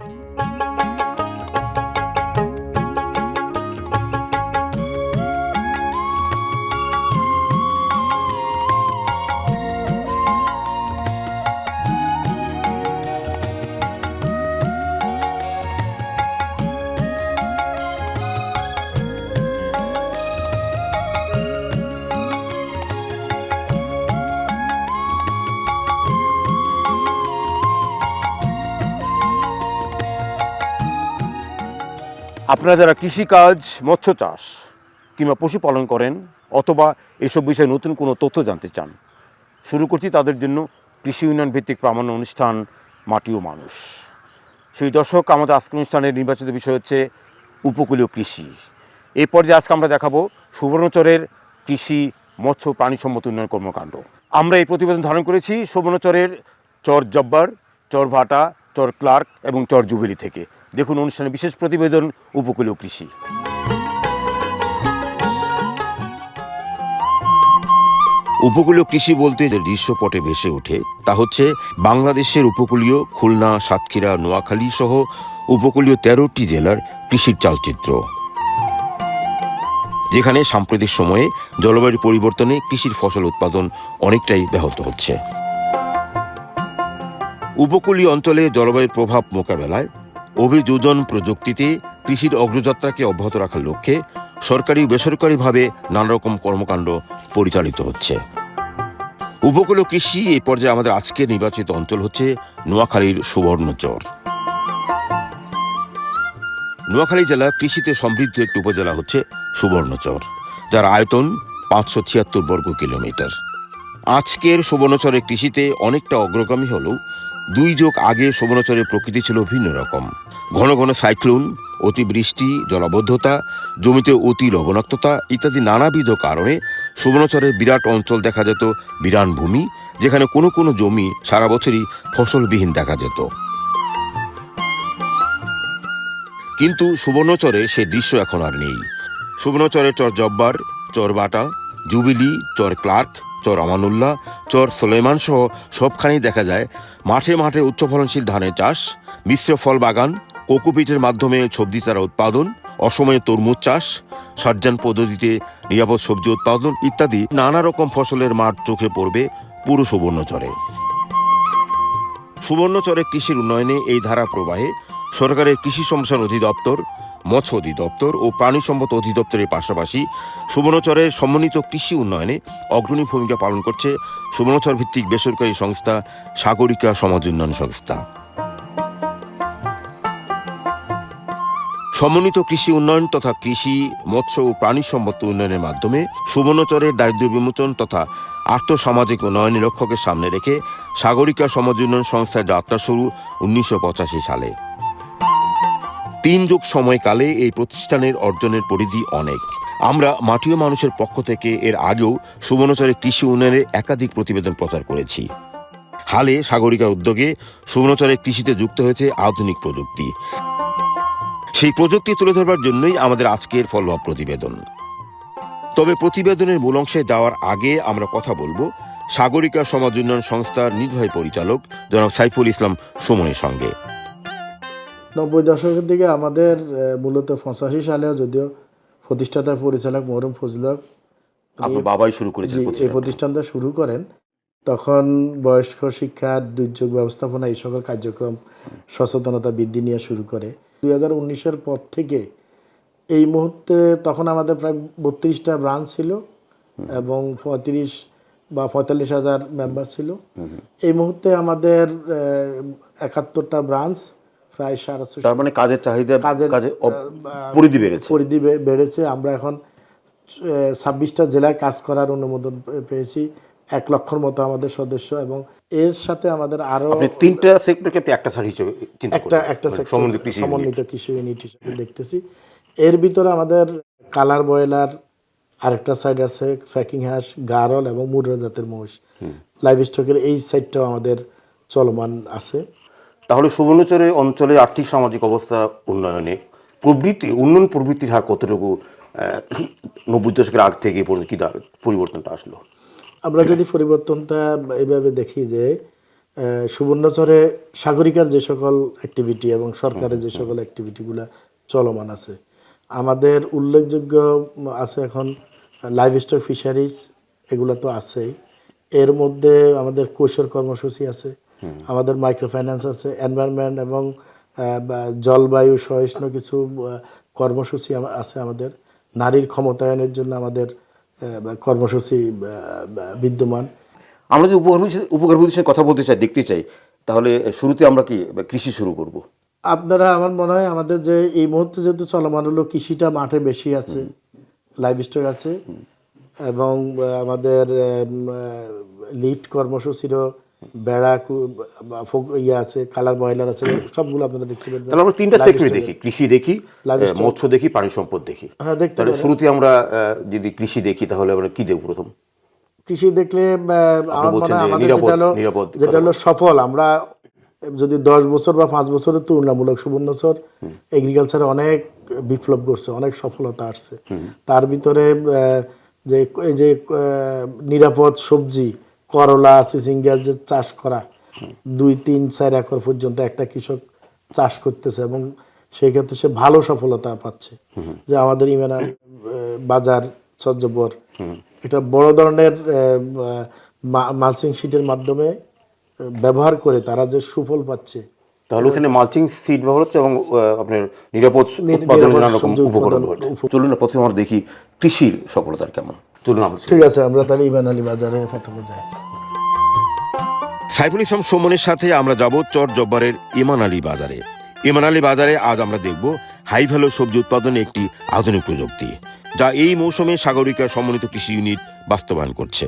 Bye. আপনারা যারা কৃষিকাজ, মৎস্য চাষ কিংবা পশুপালন করেন অথবা এসব বিষয়ে নতুন কোনো তথ্য জানতে চান, শুরু করছি তাদের জন্য কৃষি উন্নয়ন ভিত্তিক প্রামাণ্য অনুষ্ঠান মাটি ও মানুষ। সেই দর্শক, আমাদের আজকের অনুষ্ঠানের নির্বাচিত বিষয় হচ্ছে উপকূলীয় কৃষি। এই পর্যায়ে আজকে আমরা দেখাবো সুবর্ণচরের কৃষি মৎস্য ও প্রাণীসম্মত উন্নয়ন কর্মকাণ্ড। আমরা এই প্রতিবেদন ধারণ করেছি সুবর্ণচরের চর জব্বার, চর ভাটা, চর ক্লার্ক এবং চর জুবেলি থেকে। দেখুন অনুষ্ঠানে বিশেষ প্রতিবেদন উপকূলীয় কৃষি। উপকূলীয় কৃষি বলতে যে দৃশ্যপটে ভেসে ওঠে, তা হচ্ছে বাংলাদেশের উপকূলীয় খুলনা, সাতক্ষীরা, নোয়াখালী সহ উপকূলীয় তেরোটি জেলার কৃষির চালচিত্র। যেখানে সাম্প্রতিক সময়ে জলবায়ু পরিবর্তনে কৃষির ফসল উৎপাদন অনেকটাই ব্যাহত হচ্ছে। উপকূলীয় অঞ্চলে জলবায়ুর প্রভাব মোকাবেলায় অভিযোজন প্রযুক্তিতে কৃষির অগ্রযাত্রাকে অব্যাহত রাখার লক্ষ্যে সরকারি বেসরকারিভাবে নানা রকম কর্মকাণ্ড পরিচালিত হচ্ছে। উপকূলীয় কৃষি এই পর্যায়ে আমাদের আজকের নির্বাচিত অঞ্চল হচ্ছে নোয়াখালীর সুবর্ণচর নোয়াখালী জেলা কৃষিতে সমৃদ্ধ একটি উপজেলা হচ্ছে সুবর্ণচর যার আয়তন পাঁচশো ছিয়াত্তর বর্গ কিলোমিটার। আজকের সুবর্ণচরের কৃষিতে অনেকটা অগ্রগামী হলেও দুই যুগ আগে সুবর্ণচরের প্রকৃতি ছিল ভিন্ন রকম। ঘন ঘন সাইক্লোন, অতিবৃষ্টি, জলাবদ্ধতা, জমিতে অতি লবণাক্ততা ইত্যাদি নানাবিধ কারণে সুবর্ণচরের বিরাট অঞ্চল দেখা যেত, বিরান ভূমি, যেখানে কোনো কোনো জমি সারা বছরই ফসলবিহীন দেখা যেত। কিন্তু সুবর্ণচরে সে দৃশ্য এখন আর নেই। সুবর্ণচরে চর জব্বার, চর বাটা, জুবিলি, চর ক্লার্ক, চর আমানুল্লাহ, চর সোলেমান সহ সবখানেই দেখা যায় মাঠে মাঠে উচ্চ ফলনশীল ধানের চাষ, মিশ্র ফল বাগান কোকোপিটের মাধ্যমে সবজি চারা উৎপাদন, অসময়ে তরমুজ চাষ সজ্জান পদ্ধতিতে নিরাপদ সবজি উৎপাদন ইত্যাদি নানা রকম ফসলের মাঠ চোখে পড়বে পুরো সুবর্ণচরে। সুবর্ণচরে কৃষির উন্নয়নে এই ধারা প্রবাহে সরকারের কৃষি সম্প্রসারণ অধিদপ্তর, মৎস্য অধিদপ্তর ও প্রাণী সম্পদ অধিদপ্তরের পাশাপাশি সুবর্ণচরের সমন্বিত কৃষি উন্নয়নে অগ্রণী ভূমিকা পালন করছে সুবর্ণচর ভিত্তিক বেসরকারি সংস্থা সাগরিকা সমাজ উন্নয়ন সংস্থা। সমন্বিত কৃষি উন্নয়ন তথা কৃষি, মৎস্য ও প্রাণী সম্পদ উন্নয়নের মাধ্যমে সুবর্ণচরের দারিদ্র বিমোচন তথা আর্থসামাজিক উন্নয়নের লক্ষ্যকে সামনে রেখে সাগরিকা সমাজ উন্নয়ন সংস্থার যাত্রা শুরু উনিশশো পঁচাশি সালে। তিন যুগ সময়কালে এই প্রতিষ্ঠানের অর্জনের পরিধি অনেক। আমরা মাটিও মানুষের পক্ষ থেকে এর আগেও সুবর্ণচরের কৃষি উন্নয়নের একাধিক প্রতিবেদন প্রচার করেছি। হালে সাগরিকা উদ্যোগে সুবর্ণচরের কৃষিতে যুক্ত হয়েছে আধুনিক প্রযুক্তি। সেই প্রযুক্তি তুলে ধরবার জন্যই আমাদের আজকের ফলো প্রতিবেদন। তবে প্রতিবেদনের মূল অংশে যাওয়ার আগে আমরা কথা বলব সাগরিকা সমাজ উন্নয়ন সংস্থার নির্বাহী পরিচালক জনাব সাইফুল ইসলাম সুমনের সঙ্গে। নব্বই দশকের দিকে আমাদের মূলত পঁচাশি সালেও যদিও প্রতিষ্ঠাতা পরিচালক মহরুম ফজলক আপনার বাবাই শুরু করেছে জি এই প্রতিষ্ঠানটা। শুরু করেন। তখন বয়স্ক শিক্ষা দুর্যোগ ব্যবস্থাপনা এই সকল কার্যক্রম সচেতনতা বৃদ্ধি নিয়ে শুরু করে। দুই হাজার উনিশের পর থেকে এই মুহূর্তে তখন আমাদের প্রায় বত্রিশটা ব্রাঞ্চ ছিল এবং পঁয়ত্রিশ বা পঁয়তাল্লিশ হাজার মেম্বার ছিল। এই মুহূর্তে আমাদের একাত্তরটা ব্রাঞ্চ প্রায় সাড়ে তার মানে কাজের চাহিদা কাজের, পরিধি বেড়েছে। পরিধি বেড়েছে। আমরা এখন ছাব্বিশটা জেলায় কাজ করার অনুমোদন পেয়েছি। এক লক্ষর মতো আমাদের সদস্য এবং এর সাথে আমাদের আরও তিনটা সেক্টরকে আপনি একটা সার হিসেবে একটা। একটা মানে সমন্বিত কৃষি ইউনিট হিসেবে দেখতেছি। এর ভিতরে আমাদের কালার বয়লার আরেকটা সাইড আছে ফ্যাকিং হাঁস গারল এবং মুদ্রা জাতের মহিষ। লাইভ স্টকের এই সাইডটাও আমাদের চলমান আছে। তাহলে সুবর্ণচরে অঞ্চলে আর্থিক সামাজিক অবস্থা উন্নয়নে প্রবৃত্তি উন্নয়ন প্রবৃত্তির হার কতটুকু নব্বই দশকের আগ থেকে পর্যন্ত কি পরিবর্তনটা আসলো? আমরা যদি পরিবর্তনটা এভাবে দেখি যে সুবর্ণচরে সাগরিকার যে সকল অ্যাক্টিভিটি এবং সরকারের যে সকল অ্যাক্টিভিটিগুলো চলমান আছে, আমাদের উল্লেখযোগ্য আছে এখন লাইভ স্টক ফিশারিজ এগুলো তো আছেই। এর মধ্যে আমাদের কৈশোর কর্মসূচি আছে, আমাদের মাইক্রো ফাইন্যান্স আছে এনভায়রনমেন্ট এবং জলবায়ু সহিষ্ণু কিছু কর্মসূচি আছে আমাদের। নারীর ক্ষমতায়নের জন্য আমাদের কর্মসূচি বিদ্যমান। আমরা যদি উপকার প্রতিষ্ঠান- উপকার কথা বলতে চাই দেখতে চাই তাহলে শুরুতে আমরা কি কৃষি শুরু করব? আপনারা আমার মনে হয় আমাদের যে এই মুহূর্তে যেহেতু চলমান হলো কৃষিটা মাঠে বেশি আছে লাইভ স্টক আছে এবং আমাদের লিফট কর্মসূচিরও বেড়া ইয়ে আছে কালার বয়লার আছে সবগুলো আপনারা দেখতে পাবেন। তাহলে আমরা তিনটা সেক্টরে দেখি কৃষি দেখি মৎস্য দেখি প্রাণী সম্পদ দেখি। হ্যাঁ দেখতে তাহলে শুরুতে আমরা যদি কৃষি দেখি তাহলে আমরা কি দেখব প্রথম? কৃষি দেখলে আমার মনে হয় আমাদের যেটা হলো যেটা হলো সফল আমরা যদি দশ বছর বা পাঁচ বছরের তুলনামূলক সুবর্ণচর এগ্রিকালচারে অনেক বিপ্লব করছে অনেক সফলতা আসছে। তার ভিতরে আহ, যে এই যে নিরাপদ সবজি করলা সিসিঙ্গা যে চাষ করা দুই তিন চার একর পর্যন্ত একটা কৃষক চাষ করতেছে এবং সেই ক্ষেত্রে সে ভালো সফলতা পাচ্ছে। যে আমাদের ইমেনার বাজার সজ্জবর এটা বড় ধরনের মালচিং শিটের মাধ্যমে ব্যবহার করে তারা যে সুফল পাচ্ছে। তাহলে ওখানে মালচিং সিড ব্যবহার হচ্ছে এবং আপনার নিরাপদ নি- নানা রকম উপকরণ চলুন প্রথমে আমরা দেখি কৃষির সফলতার কেমন। চলুন আমরা ঠিক আছে আমরা তাহলে ইমান আলী বাজারে প্রথমে যাই। সাইফুল ইসলাম সুমনের সাথে আমরা যাব চর জব্বারের ইমান আলী বাজারে। ইমান আলী বাজারে আজ আমরা দেখব হাই ভ্যালু সবজি উৎপাদনে একটি আধুনিক প্রযুক্তি যা এই মৌসুমে সাগরিকা সমন্বিত কৃষি ইউনিট বাস্তবায়ন করছে।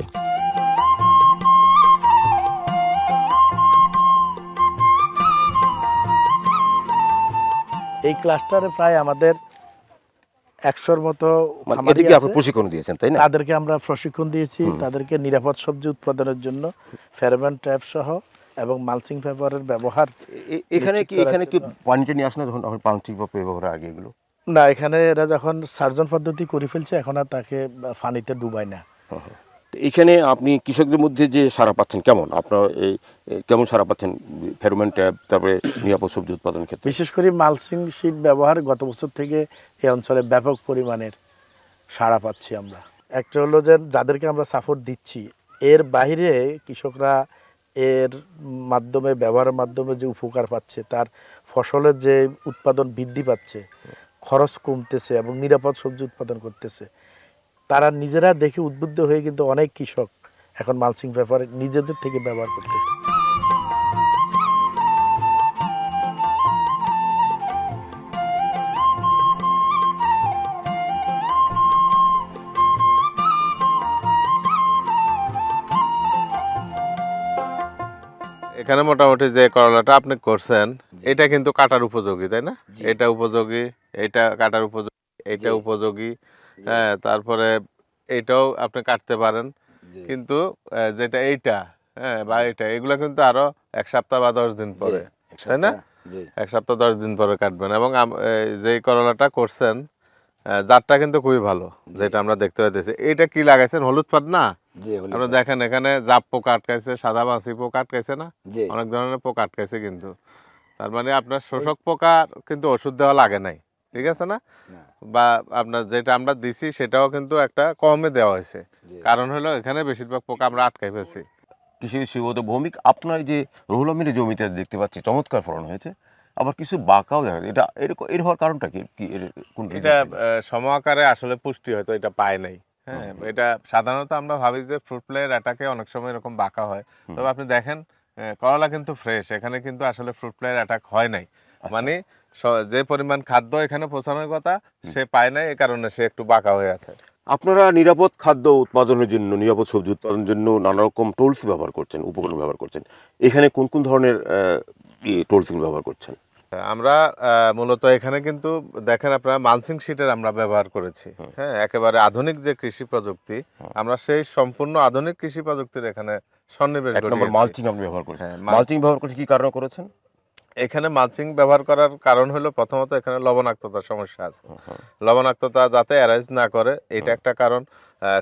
এই ক্লাস্টারে প্রায় আমাদের একশোর মতো মানে এদিকে আপনি প্রশিক্ষণ দিয়েছেন তাই না? তাদেরকে আমরা প্রশিক্ষণ দিয়েছি তাদেরকে নিরাপদ সবজি উৎপাদনের জন্য ফেরোম্যান ট্র্যাপ সহ এবং মালচিং পেপারের ব্যবহার এখানে কি এখানে কি পানিটা নিয়ে আসে না যখন মালচিং পেপার ব্যবহার আগে এগুলো? না এখানে এরা যখন সার্জন পদ্ধতি করে ফেলছে এখন আর তাকে ফানিতে ডুবায় না। তো এখানে আপনি কৃষকদের মধ্যে যে সারা পাচ্ছেন, কেমন? আপনার এই কেমন সারা পাচ্ছেন? ফেরোমেন ট্যাব তারপরে নিরাপদ সবজি উৎপাদন ক্ষেত্রে। বিশেষ করে মালসিং শিট ব্যবহার গত বছর থেকে এই অঞ্চলে ব্যাপক পরিমাণের সাড়া পাচ্ছি আমরা। একটা হলো যে যাদেরকে আমরা সাপোর্ট দিচ্ছি, এর বাইরে কৃষকরা এর মাধ্যমে, ব্যবহারের মাধ্যমে যে উপকার পাচ্ছে, তার ফসলের যে উৎপাদন বৃদ্ধি পাচ্ছে, খরচ কমতেছে এবং নিরাপদ সবজি উৎপাদন করতেছে তারা নিজেরা দেখে উদ্বুদ্ধ হয়ে কিন্তু অনেক কৃষক এখন মালচিং পেপার নিজেদের থেকে ব্যবহার করতেছে। এখানে মোটামুটি যে করলাটা আপনি করছেন এটা কিন্তু কাটার উপযোগী তাই না? এটা উপযোগী এটা কাটার উপযোগী এটা উপযোগী। হ্যাঁ তারপরে এটাও আপনি কাটতে পারেন। কিন্তু যেটা এইটা হ্যাঁ বা এটা এগুলো কিন্তু আরও এক সপ্তাহ বা দশ দিন পরে তাই না? এক সপ্তাহ দশ দিন পরে কাটবেন। এবং যেই করলাটা করছেন জাতটা কিন্তু খুবই ভালো যেটা আমরা দেখতে পাইতেছি। এটা কি লাগাইছেন? হলুদ পাট না? আপনারা দেখেন এখানে জাপ পোকা আটকাইছে সাদা মাছি পোকা আটকাইছে না? অনেক ধরনের পোকা আটকাইছে কিন্তু। তার মানে আপনার শোষক পোকা কিন্তু ওষুধ দেওয়া লাগে নাই। ঠিক আছে না? বা আপনার যেটা আমরা দিছি সেটাও কিন্তু একটা কমে দেওয়া হয়েছে। কারণ হলো এখানে বেশিরভাগ পোকা আমরা আটকাই ফেলছি। কৃষি শিবত ভৌমিক আপনার যে রহুল আমিরের জমিতে দেখতে পাচ্ছি চমৎকার ফলন হয়েছে। আবার কিছু বাঁকাও দেখা যায়। এটা এরকম এর হওয়ার কারণটা কি? কোন এটা সম আকারে আসলে পুষ্টি হয়তো এটা পায় নাই। হ্যাঁ এটা সাধারণত আমরা ভাবি যে ফ্রুট ফ্লাইয়ের অ্যাটাকে অনেক সময় এরকম বাঁকা হয়। তবে আপনি দেখেন করলা কিন্তু ফ্রেশ এখানে কিন্তু আসলে ফ্রুট ফ্লাইয়ের অ্যাটাক হয় নাই। মানে স- যে পরিমাণ খাদ্য এখানে পৌঁছানোর কথা সে পায় নাই এ কারণে সে একটু বাঁকা হয়ে আছে। আপনারা নিরাপদ খাদ্য উৎপাদনের জন্য নিরাপদ সবজি উৎপাদনের জন্য নানা রকম টুলস ব্যবহার করছেন উপকরণ ব্যবহার করছেন। এখানে কোন কোন ধরনের টুলস ব্যবহার করছেন? আমরা মূলত এখানে কিন্তু দেখেন আপনারা মালসিং শিটের আমরা ব্যবহার করেছি। হ্যাঁ একেবারে আধুনিক যে কৃষি প্রযুক্তি আমরা সেই সম্পূর্ণ আধুনিক কৃষি প্রযুক্তির এখানে সন্নিবেশ মালচিং আপনি ব্যবহার করেছেন। হ্যাঁ, মালচিং ব্যবহার করতে কি কারণে করেছেন? এখানে মালচিং ব্যবহার করার কারণ হলো প্রথমত এখানে লবণাক্ততার সমস্যা আছে। লবণাক্ততা যাতে অ্যারাইজ না করে এটা একটা কারণ।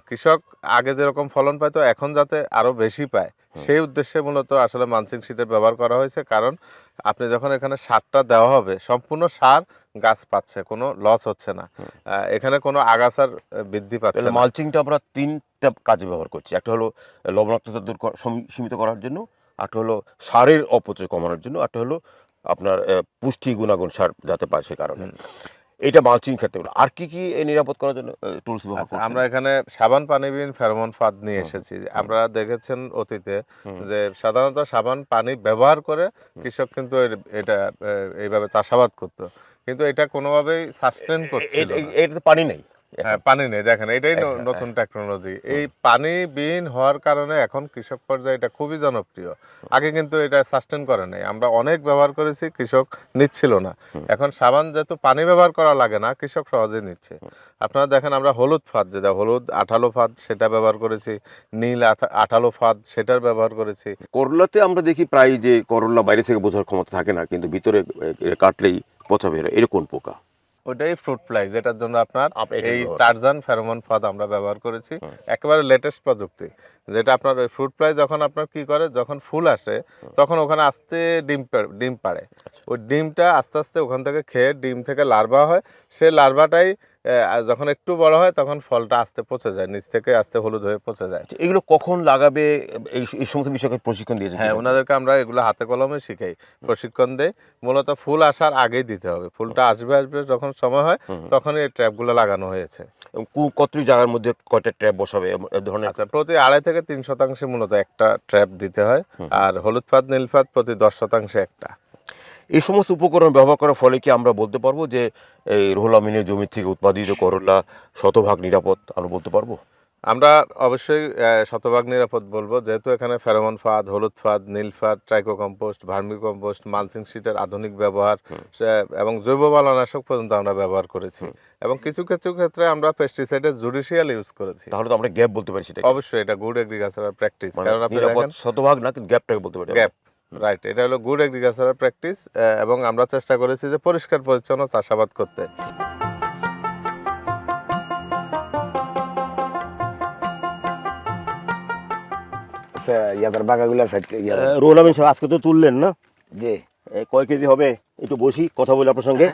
কৃষক আগে যেরকম ফলন পাইতো এখন যাতে আরও বেশি পায় সেই উদ্দেশ্যে মূলত আসলে মালচিং শীটের ব্যবহার করা হয়েছে। কারণ আপনি যখন এখানে সারটা দেওয়া হবে সম্পূর্ণ সার গাছ পাচ্ছে কোনো লস হচ্ছে না। এখানে কোনো আগাছার বৃদ্ধি পাচ্ছে মালচিংটা আমরা তিনটা কাজে ব্যবহার করছি। একটা হলো লবণাক্ততা দূর সীমিত করার জন্য একটা হলো সারের অপচয় কমানোর জন্য একটা হলো আপনার পুষ্টি গুণাগুণ সার যাতে পায় সে কারণে। এটা মালচিং ক্ষেত্রে আর কি কি নিরাপদ করার জন্য টুলস ব্যবহার আচ্ছা, আমরা এখানে সাবান পানিবিহীন ফেরোমন ফাঁদ নিয়ে এসেছি। আপনারা দেখেছেন অতীতে যে সাধারণত সাবান পানি ব্যবহার করে কৃষক কিন্তু এটা এইভাবে চাষাবাদ করতো। কিন্তু এটা কোনোভাবেই সাস্টেন করছে এ- না। এ- এটাতে পানি নেই। হ্যাঁ পানি নেই দেখেন এটাই নতুন টেকনোলজি এই পানি বিহীন হওয়ার কারণে এখন কৃষক পর্যায়ে এটা খুবই জনপ্রিয়। আগে কিন্তু এটা সাস্টেন করে নাই। আমরা অনেক ব্যবহার করেছি কৃষক নিচ্ছিল না। এখন সাবান যেহেতু পানি ব্যবহার করা লাগে না কৃষক সহজেই নিচ্ছে। আপনারা দেখেন আমরা হলুদ ফাঁদ যেটা হলুদ আঠালো ফাঁদ সেটা ব্যবহার করেছি। নীল আঠা- আঠালো ফাঁদ সেটার ব্যবহার করেছি। করলাতে আমরা দেখি প্রায় যে করলা বাইরে থেকে বোঝার ক্ষমতা থাকে না কিন্তু ভিতরে কাটলেই পচা বের হয়। এরকম পোকা? ওটাই ফ্রুট ফ্লাই যেটার জন্য আপনার এই টারজান ফেরোমন ফাদ আমরা ব্যবহার করেছি। একেবারে লেটেস্ট প্রযুক্তি যেটা আপনার ওই ফ্রুট ফ্লাই যখন আপনার কি করে যখন ফুল আসে তখন ওখানে আস্তে ডিম ডিম পাড়ে। ওই ডিমটা আস্তে আস্তে ওখান থেকে খেয়ে ডিম থেকে লার্ভা হয়। সে লার্ভাটাই যখন একটু বড় হয় তখন ফলটা আস্তে পচে যায় নিচ থেকে আস্তে হলুদ হয়ে পচে যায়। এগুলো কখন লাগাবে? এই সমস্ত বিষয়কে প্রশিক্ষণ দিয়েছে হ্যাঁ ওনাদেরকে আমরা এগুলো হাতে কলমে শিখাই প্রশিক্ষণ দেই। মূলত ফুল আসার আগেই দিতে হবে। ফুলটা আসবে আসবে যখন সময় হয় তখনই এই ট্র্যাপগুলো লাগানো হয়েছে। এবং কু- কতটি জায়গার মধ্যে কয়টা ট্র্যাপ বসাবে ধরনের? আচ্ছা প্রতি আড়াই থেকে তিন শতাংশে মূলত একটা ট্র্যাপ দিতে হয়। আর হলুদ ফাঁদ নীল ফাঁদ প্রতি দশ শতাংশে একটা। এই সমস্ত উপকরণ ব্যবহার করার ফলে কি আমরা বলতে পারব যে এই রোহুল আমিনের জমি থেকে উৎপাদিত করলা শতভাগ নিরাপদ? আমরা বলতে পারব? আমরা অবশ্যই শতভাগ নিরাপদ বলব। যেহেতু এখানে ফেরোমন ফাঁদ হলুদ ফাঁদ নীল ফাঁদ tricho compost vermi compost mulching শিটের আধুনিক ব্যবহার এবং জৈব বালানাশক পর্যন্ত আমরা ব্যবহার করেছি। এবং কিছু কিছু ক্ষেত্রে আমরা পেস্টিসাইডের জুডিশিয়াল ইউজ করেছি। তাহলে তো আমরা গ্যাপ বলতে পারি সেটা অবশ্যই এটা গুড এগ্রিকালচারাল প্র্যাকটিস কারণ আপনি শতভাগ না কিন্তু গ্যাপটাকে বলতে পারি গ্যাপ রাইট এটা হলো গুড এগ্রিকালচারাল প্র্যাকটিস এবং আমরা চেষ্টা করেছি যে পরিষ্কার পরিচ্ছন্ন চাষাবাদ করতে। আচ্ছা ইয়াদের বাগাগুলা সাইড আমিন সাহেব আজকে তো তুললেন না? জি। কয় কেজি হবে? একটু বসি কথা বলি আপনার সঙ্গে।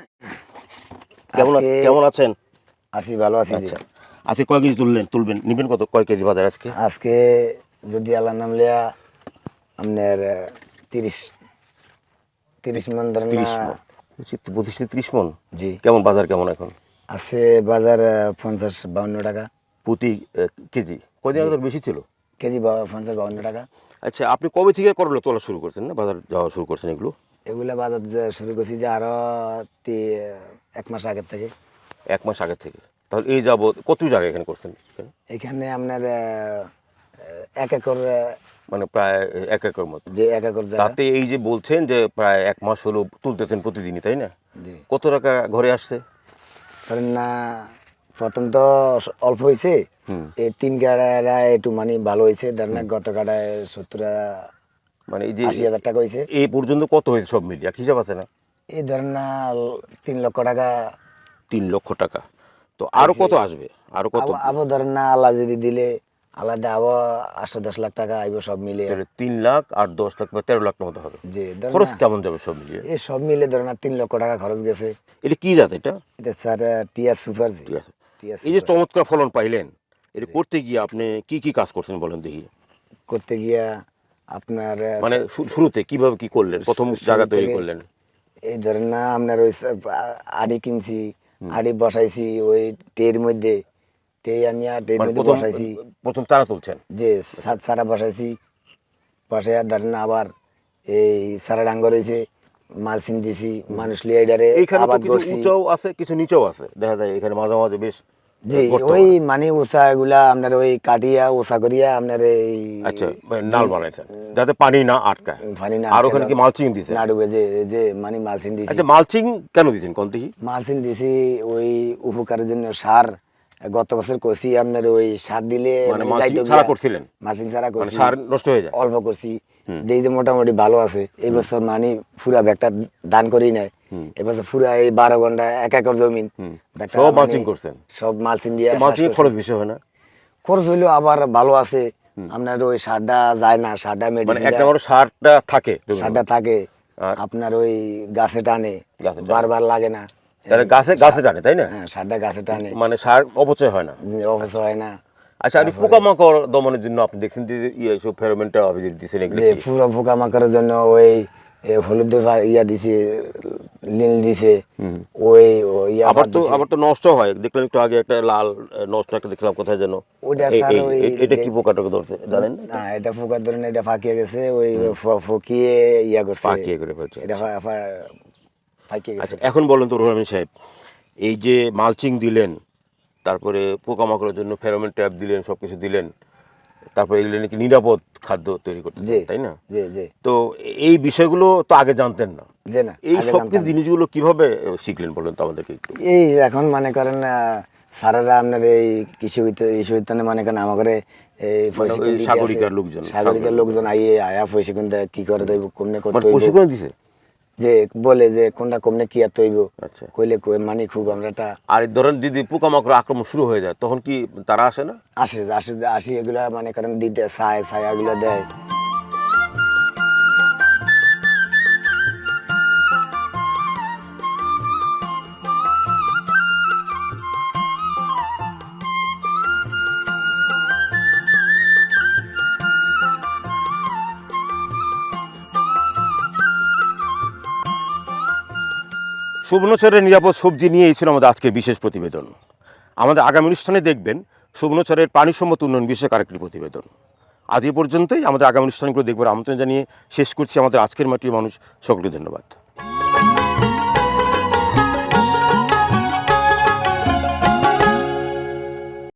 কেমন কেমন আছেন? আছি ভালো আছি জি। আচ্ছা আজকে কয় কেজি তুললেন তুলবেন? নিবেন কত? কয় কেজি বাজার আজকে? আজকে যদি আল্লাহ নাম লিয়া আপনার তিরিশ তিরিশ মন ধরেন তিরিশ মন। থেকে মন? জি। কেমন বাজার কেমন এখন? আছে বাজার পঞ্চাশ বাউন্ন টাকা। প্রতি কেজি? কদিন আগে বেশি ছিল? কেজি পঞ্চাশ বাউন্ন টাকা। আচ্ছা আপনি কবে থেকে করলা তোলা শুরু করছেন না? বাজার যাওয়া শুরু করছেন এগুলো? এগুলো বাজার শুরু করছি যে আরও তি- এক মাস আগের থেকে। এক মাস আগের থেকে। তাহলে এই যাবত কত জায়গা এখানে করছেন? এখানে? আপনার এক একর মানে প্রায় এক একর মতো। যে এক একর তাতে এই যে বলছেন যে প্রায় এক মাস হলো তুলতেছেন প্রতিদিনই তাই না? কত টাকা ঘরে আসছে? ধরেন না প্রথম তো অল্প হয়েছে। এই তিন কাটায় একটু মানে ভালো হয়েছে। ধরেন না গত কাটায় সত্তর মানে এই যে আশি হাজার টাকা হয়েছে। এই পর্যন্ত কত হয়েছে সব মিলিয়ে? হিসাব আছে না? এই ধরেন না তিন লক্ষ টাকা। তিন লক্ষ টাকা। তো আরও কত আসবে? আরও কত? আব- আবো ধরেন না আল্লাহ যদি দিলে আলাদা আবো আটশো দশ লাখ টাকা আইব সব মিলে তিন লাখ আর দশ লাখ বা তেরো লাখ মতো হবে। যে খরচ কেমন যাবে সব মিলিয়ে? এই সব মিলে ধরেন না তিন লক্ষ টাকা খরচ গেছে। এটা কি জাত এটা? এটা স্যার টিয়ার সুপার জি। এই যে চমৎকার ফলন পাইলেন এটা করতে গিয়ে আপনি কি কি কাজ করছেন বলেন দেখি। করতে গিয়া আপনার মানে শুরুতে কীভাবে কি করলেন? প্রথম জায়গা তৈরি করলেন। এই ধরেন না আপনার ওই আড়ি কিনছি আড়ি বসাইছি ওই টের মধ্যে। আনিয়া মানে প্রথম বসাইছি। প্রথম চারা তুলছেন? যে সাত সারা বসাইছি। ধরেন আবার এই সারা ডাঙ্গ রয়েছে মালসিন দিছি মানুষ লিয়াইডারে এইখানে আবাদ করছি। উঁচাও আছে কিছু নিচেও আছে। দেখা যায় এখানে মাঝে মাঝে বেশ গর্ত ওই মানে এগুলা আপনার ওই কাটিয়া করিয়া আপনার এই আচ্ছা মানে নাল বানাইছেন যাতে পানি না আটকায় পানি না আর ওখানে কি মালচিং দিছে না ডুবে যে যে মানে মালসিন দিছি। আচ্ছা মালচিং কেন দিছেন কোন দেখি মালসিন দিছি ওই উপকারের জন্য সার। গত বছর করছি আপনার ওই সার দিলে মানে মানে ছাড়া করছিলেন? মালচিং ছাড়া মানে করছি। সার নষ্ট হয়ে যায়? অল্প করছি। দেখি মোটামুটি ভালো আছে। এই বছর মানে পুরা ব্যাগটা দান করি নাই। এবছর পুরা এই বারো ঘণ্টা এক একর জমিন সব মালচিং করছেন? সব মালচিং দিয়ে মালচিং খরচ বেশি হয় না? খরচ হইলেও আবার ভালো আছে। আপনার ওই সারটা যায় না সারটা মেডিসিন একটা বড় সারটা থাকে সারটা থাকে। আপনার ওই গাছে টানে। গাছে টানে। বারবার লাগে না। তাহলে গাছে গাছে টানে তাই না? হ্যাঁ সারটা গাছে টানে। মানে সার অপচয় হয় না? অবশ্য হয় না। আচ্ছা আর পোকামাকড় দমনের জন্য আপনি দেখছেন যে ইয়ে সব ফেরোমেনটা আপনি দিচ্ছেন এগুলো পুরো পোকামাকড়ের জন্য ওই হলুদ ইয়া দিছে লিল দিছে ওই আবার তো আবার তো নষ্ট হয়। দেখলাম একটু আগে একটা লাল নষ্ট একটা দেখলাম কোথায় যেন? এটা কি পোকাটাকে ধরছে জানেন? না এটা পোকার ধরেন এটা ফাঁকিয়ে গেছে ওই ফকিয়ে ইয়া করছে। পাকিয়ে করে ফেলছে। এটা ফা- ফা- গেছে আচ্ছা এখন বলেন তো রহমান সাহেব এই যে মালচিং দিলেন তারপরে পোকামাকড়ের জন্য ফেরোমেন ট্যাপ দিলেন সব কিছু দিলেন তারপরে এগুলো নাকি নিরাপদ খাদ্য তৈরি করতে তাই না? জি জি। তো এই বিষয়গুলো তো আগে জানতেন না। যে না এই সব জিনিসগুলো কীভাবে শিখলেন বলেন তো আমাদেরকে একটু। এই এখন মনে করেন আহ, স্যারেরা আপনার এই কৃষি বিশ্ববিদ্যালয়ে মনে করেন আমাকে এই আসে। সাগরিকার লোকজন, সাগরিকার লোকজন আইয়ে আয়া প্রশিক্ষণ দেয় কি করে দেব কমনে করতে মানে প্রশিক্ষণ দিছে? যে বলে যে কোনটা কমনে কি আর তৈব। আচ্ছা। কইলে কই মানি খুব আমরা এটা আর ধরেন যদি পোকামাকড় আক্রমণ শুরু হয়ে যায় তখন কি তারা আসে না? আসে আসে আসি এগুলা মানে কারণ দিতে ছায় ছায়া এগুলো দেয়। সুবর্ণচরের নিরাপদ সবজি নিয়ে এই ছিল আমাদের আজকের বিশেষ প্রতিবেদন। আমাদের আগামী অনুষ্ঠানে দেখবেন সুবর্ণচরের প্রাণীসম্মত উন্নয়ন বিষয়ক আরেকটি প্রতিবেদন। আজ এ পর্যন্তই, আমাদের আগামী অনুষ্ঠানগুলো দেখবার আমন্ত্রণ জানিয়ে শেষ করছি। আমাদের আজকের মাটির মানুষ সকলকে ধন্যবাদ।